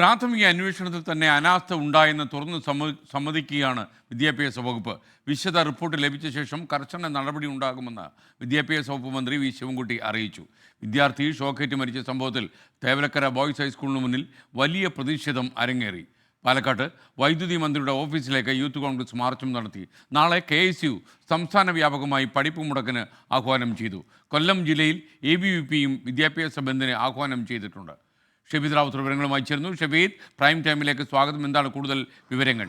പ്രാഥമിക അന്വേഷണത്തിൽ തന്നെ അനാസ്ഥ ഉണ്ടായെന്ന് തുറന്ന് സമ്മ സമ്മതിക്കുകയാണ് വിദ്യാഭ്യാസ വകുപ്പ്. വിശദ റിപ്പോർട്ട് ലഭിച്ച ശേഷം കർശന നടപടി ഉണ്ടാകുമെന്ന് വിദ്യാഭ്യാസ വകുപ്പ് മന്ത്രി വി. ശിവൻകുട്ടി അറിയിച്ചു. വിദ്യാർത്ഥി ഷോക്കേറ്റ് മരിച്ച സംഭവത്തിൽ തേവലക്കര ബോയ്സ് ഹൈസ്കൂളിന് മുന്നിൽ വലിയ പ്രതിഷേധം അരങ്ങേറി. പാലക്കാട്ട് വൈദ്യുതി മന്ത്രിയുടെ ഓഫീസിലേക്ക് യൂത്ത് കോൺഗ്രസ് മാർച്ചും നടത്തി. നാളെ കെ. എസ്. യു സംസ്ഥാന വ്യാപകമായി പഠിപ്പ് മുടക്കിന് ആഹ്വാനം ചെയ്തു. കൊല്ലം ജില്ലയിൽ എ ബി വി പിയും വിദ്യാഭ്യാസ ബന്ദിന് ആഹ്വാനം ചെയ്തിട്ടുണ്ട്. ഷബീദ് റാവുത്തർ വിവരങ്ങളുമായി ചേർന്നു ഷബീദ് പ്രൈം ടൈമിലേക്ക് സ്വാഗതം. എന്താണ് കൂടുതൽ വിവരങ്ങൾ?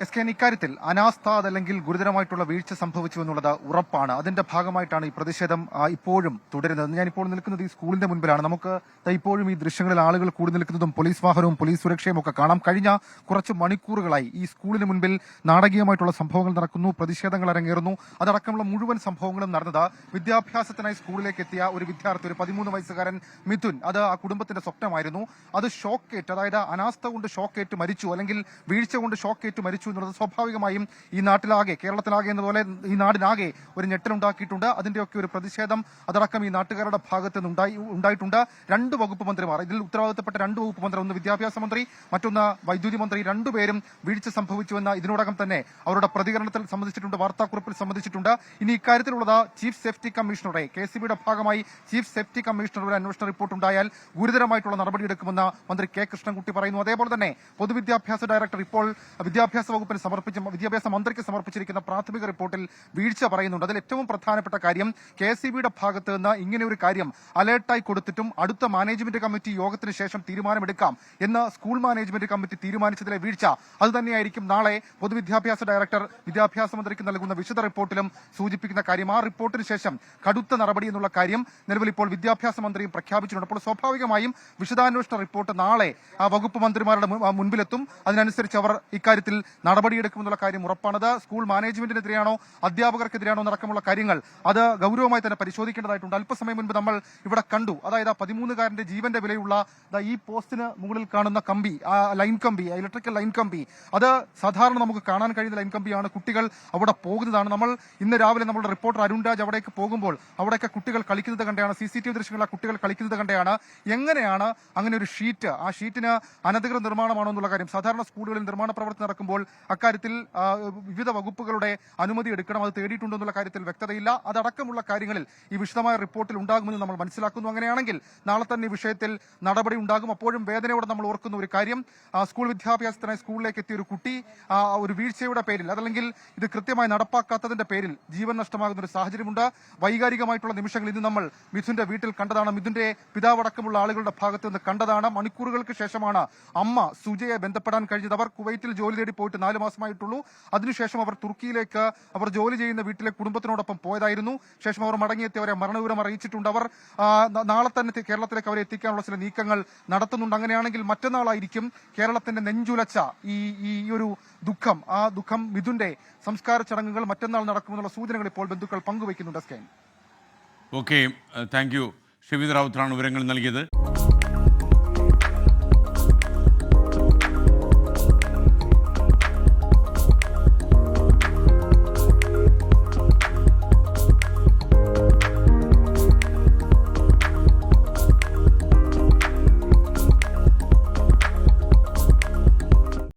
എസ് കെ ഇക്കാര്യത്തിൽ അനാസ്ഥ അതല്ലെങ്കിൽ ഗുരുതരമായിട്ടുള്ള വീഴ്ച സംഭവിച്ചു എന്നുള്ളത് ഉറപ്പാണ്. അതിന്റെ ഭാഗമായിട്ടാണ് ഈ പ്രതിഷേധം ഇപ്പോഴും തുടരുന്നത്. ഞാനിപ്പോൾ നിൽക്കുന്നത് ഈ സ്കൂളിന്റെ മുൻപിലാണ്. നമുക്ക് ഇപ്പോഴും ഈ ദൃശ്യങ്ങളിൽ ആളുകൾ കൂടി നിൽക്കുന്നതും പോലീസ് വാഹനവും പോലീസ് സുരക്ഷയും ഒക്കെ കാണാം. കഴിഞ്ഞ കുറച്ച് മണിക്കൂറുകളായി ഈ സ്കൂളിന് മുൻപിൽ നാടകീയമായിട്ടുള്ള സംഭവങ്ങൾ നടക്കുന്നു പ്രതിഷേധങ്ങൾ അരങ്ങേറുന്നു. അതടക്കമുള്ള മുഴുവൻ സംഭവങ്ങളും നടന്നത് വിദ്യാഭ്യാസത്തിനായി സ്കൂളിലേക്ക് എത്തിയ ഒരു വിദ്യാർത്ഥി ഒരു പതിമൂന്ന് വയസ്സുകാരൻ മിഥുൻ. അത് ആ കുടുംബത്തിന്റെ സ്വപ്നമായിരുന്നു. അത് ഷോക്കേറ്റ് അതായത് അനാസ്ഥ കൊണ്ട് ഷോക്കേറ്റ് മരിച്ചു അല്ലെങ്കിൽ വീഴ്ച കൊണ്ട് ഷോക്കേറ്റ് മരിച്ചു എന്നുള്ളത് സ്വാഭാവികമായും ഈ നാട്ടിലാകെ കേരളത്തിലാകെ എന്നതുപോലെ ഈ നാടിനാകെ ഒരു ഞെട്ടലുണ്ടാക്കിയിട്ടുണ്ട്. അതിന്റെയൊക്കെ ഒരു പ്രതിഷേധം അതടക്കം ഈ നാട്ടുകാരുടെ ഭാഗത്ത് നിന്ന് ഉണ്ടായിട്ടുണ്ട്. രണ്ട് വകുപ്പ് മന്ത്രിമാർ ഇതിൽ ഉത്തരവാദിത്തപ്പെട്ട രണ്ട് വകുപ്പ് മന്ത്രി ഒന്ന് വിദ്യാഭ്യാസ മന്ത്രി മറ്റൊന്ന് വൈദ്യുതി മന്ത്രി രണ്ടുപേരും വീഴ്ച സംഭവിച്ചുവെന്ന ഇതിനോടകം തന്നെ അവരുടെ പ്രതികരണത്തിൽ സംബന്ധിച്ചിട്ടുണ്ട് വാർത്താക്കുറിപ്പിൽ സംബന്ധിച്ചിട്ടുണ്ട്. ഇനി ഇക്കാര്യത്തിലുള്ളത് ചീഫ് സേഫ്റ്റി കമ്മീഷണറെ കെ സി ബിയുടെ ഭാഗമായി ചീഫ് സേഫ്റ്റി കമ്മീഷണർ ഒരു അന്വേഷണ റിപ്പോർട്ട് ഉണ്ടായാൽ ഗുരുതരമായിട്ടുള്ള നടപടിയെടുക്കുമെന്ന് മന്ത്രി കെ കൃഷ്ണൻകുട്ടി പറയുന്നു. അതേപോലെ തന്നെ പൊതുവിദ്യാഭ്യാസ ഡയറക്ടർ ഇപ്പോൾ വിദ്യാഭ്യാസ വകുപ്പിന് സമർപ്പിച്ച വിദ്യാഭ്യാസ മന്ത്രിക്ക് സമർപ്പിച്ചിരിക്കുന്ന പ്രാഥമിക റിപ്പോർട്ടിൽ വീഴ്ച പറയുന്നുണ്ട്. അതിൽ ഏറ്റവും പ്രധാനപ്പെട്ട കാര്യം കെ എസ് ഭാഗത്ത് നിന്ന് ഇങ്ങനെ ഒരു കാര്യം അലേർട്ടായി കൊടുത്തിട്ടും അടുത്ത മാനേജ്മെന്റ് കമ്മിറ്റി യോഗത്തിന് ശേഷം തീരുമാനമെടുക്കാം എന്ന് സ്കൂൾ മാനേജ്മെന്റ് കമ്മിറ്റി തീരുമാനിച്ചതിലെ വീഴ്ച. അത് തന്നെയായിരിക്കും നാളെ പൊതുവിദ്യാഭ്യാസ ഡയറക്ടർ വിദ്യാഭ്യാസ മന്ത്രിക്ക് നൽകുന്ന വിശദ റിപ്പോർട്ടിലും സൂചിപ്പിക്കുന്ന കാര്യം. ആ റിപ്പോർട്ടിന് ശേഷം കടുത്ത നടപടി എന്നുള്ള കാര്യം നിലവിൽ ഇപ്പോൾ വിദ്യാഭ്യാസ മന്ത്രിയും പ്രഖ്യാപിച്ചിട്ടുണ്ട്. അപ്പോൾ സ്വാഭാവികമായും വിശദാന്വേഷണ റിപ്പോർട്ട് നാളെ ആ വകുപ്പ് മന്ത്രിമാരുടെ മുൻപിലെത്തും. അതിനനുസരിച്ച് അവർ ഇക്കാര്യത്തിൽ നടപടിയെടുക്കുമെന്നുള്ള കാര്യം ഉറപ്പാണത്. സ്കൂൾ മാനേജ്മെന്റിനെതിരെയാണോ അധ്യാപകർക്കെതിരെയാണോ നടക്കമുള്ള കാര്യങ്ങൾ അത് ഗൗരവമായി തന്നെ പരിശോധിക്കേണ്ടതായിട്ടുണ്ട്. അല്പസമയം മുൻപ് നമ്മൾ ഇവിടെ കണ്ടു. അതായത് ആ പതിമൂന്നുകാരന്റെ ജീവന്റെ വിലയുള്ള ഈ പോസ്റ്റിന് മുകളിൽ കാണുന്ന കമ്പി ആ ലൈൻ കമ്പി ഇലക്ട്രിക്കൽ ലൈൻ കമ്പി അത് സാധാരണ നമുക്ക് കാണാൻ കഴിയുന്ന ലൈൻ കമ്പിയാണ് കുട്ടികൾ അവിടെ പോകുന്നതാണ്. നമ്മൾ ഇന്ന് രാവിലെ നമ്മുടെ റിപ്പോർട്ടർ അരുൺ രാജ് അവിടേക്ക് പോകുമ്പോൾ അവിടെയൊക്കെ കുട്ടികൾ കളിക്കുന്നത് കണ്ടെയാണ് സി സി ടി വി ദൃശ്യങ്ങൾ ആ കുട്ടികൾ കളിക്കുന്നത് കണ്ടെയാണ്. എങ്ങനെയാണ് അങ്ങനെ ഒരു ഷീറ്റ് ആ ഷീറ്റിന് അനധികൃത നിർമ്മാണമാണോ എന്നുള്ള കാര്യം സാധാരണ സ്കൂളുകളിൽ നിർമ്മാണ പ്രവർത്തനം നടക്കുമ്പോൾ അക്കാര്യത്തിൽ വിവിധ വകുപ്പുകളുടെ അനുമതി എടുക്കണം അത് തേടിയിട്ടുണ്ടോ എന്നുള്ള കാര്യത്തിൽ വ്യക്തതയില്ല. അതടക്കമുള്ള കാര്യങ്ങളിൽ ഈ വിശദമായ റിപ്പോർട്ടിൽ ഉണ്ടാകുമെന്ന് നമ്മൾ മനസ്സിലാക്കുന്നു. അങ്ങനെയാണെങ്കിൽ നാളെ തന്നെ ഈ വിഷയത്തിൽ നടപടി ഉണ്ടാകും. അപ്പോഴും വേദനയോടെ നമ്മൾ ഓർക്കുന്ന ഒരു കാര്യം സ്കൂൾ വിദ്യാഭ്യാസത്തിനായി സ്കൂളിലേക്ക് എത്തിയ ഒരു കുട്ടി ഒരു വീഴ്ചയുടെ പേരിൽ അതല്ലെങ്കിൽ ഇത് കൃത്യമായി നടപ്പാക്കാത്തതിന്റെ പേരിൽ ജീവൻ നഷ്ടമാകുന്ന ഒരു സാഹചര്യമുണ്ട്. വൈകാരികമായിട്ടുള്ള നിമിഷങ്ങൾ ഇന്ന് നമ്മൾ മിഥുന്റെ വീട്ടിൽ കണ്ടതാണ്. മിഥുന്റെ പിതാവടക്കമുള്ള ആളുകളുടെ ഭാഗത്ത് നിന്ന് കണ്ടതാണ്. മണിക്കൂറുകൾക്ക് ശേഷമാണ് അമ്മ സുജയെ ബന്ധപ്പെടാൻ കഴിഞ്ഞത്. അവർ കുവൈറ്റിൽ ജോലി തേടി പോയിട്ട് നാല് മാസമായിട്ടുള്ളൂ. അതിനുശേഷം അവർ തുർക്കിയിലേക്ക് അവർ ജോലി ചെയ്യുന്ന വീട്ടിലെ കുടുംബത്തിനോടൊപ്പം പോയതായിരുന്നു. ശേഷം അവർ മടങ്ങിയെത്തിയവരെ മരണവിവരം അറിയിച്ചിട്ടുണ്ട്. അവർ നാളെ തന്നെ കേരളത്തിലേക്ക് അവരെ എത്തിക്കാനുള്ള ചില നീക്കങ്ങൾ നടത്തുന്നുണ്ട്. അങ്ങനെയാണെങ്കിൽ മറ്റന്നാളായിരിക്കും കേരളത്തിന്റെ നെഞ്ചുലച്ച ഈ ഈ ഒരു ദുഃഖം. ആ ദുഃഖം മിഥുന്റെ സംസ്കാര ചടങ്ങുകൾ മറ്റന്നാൾ നടക്കുമെന്നുള്ള സൂചനകൾ ഇപ്പോൾ ബന്ധുക്കൾ പങ്കുവയ്ക്കുന്നുണ്ട് സ്കൈൻ ഓക്കെ താങ്ക് യു ഷബീദ് റാവുത്താണ് വിവരങ്ങൾ നൽകിയത്.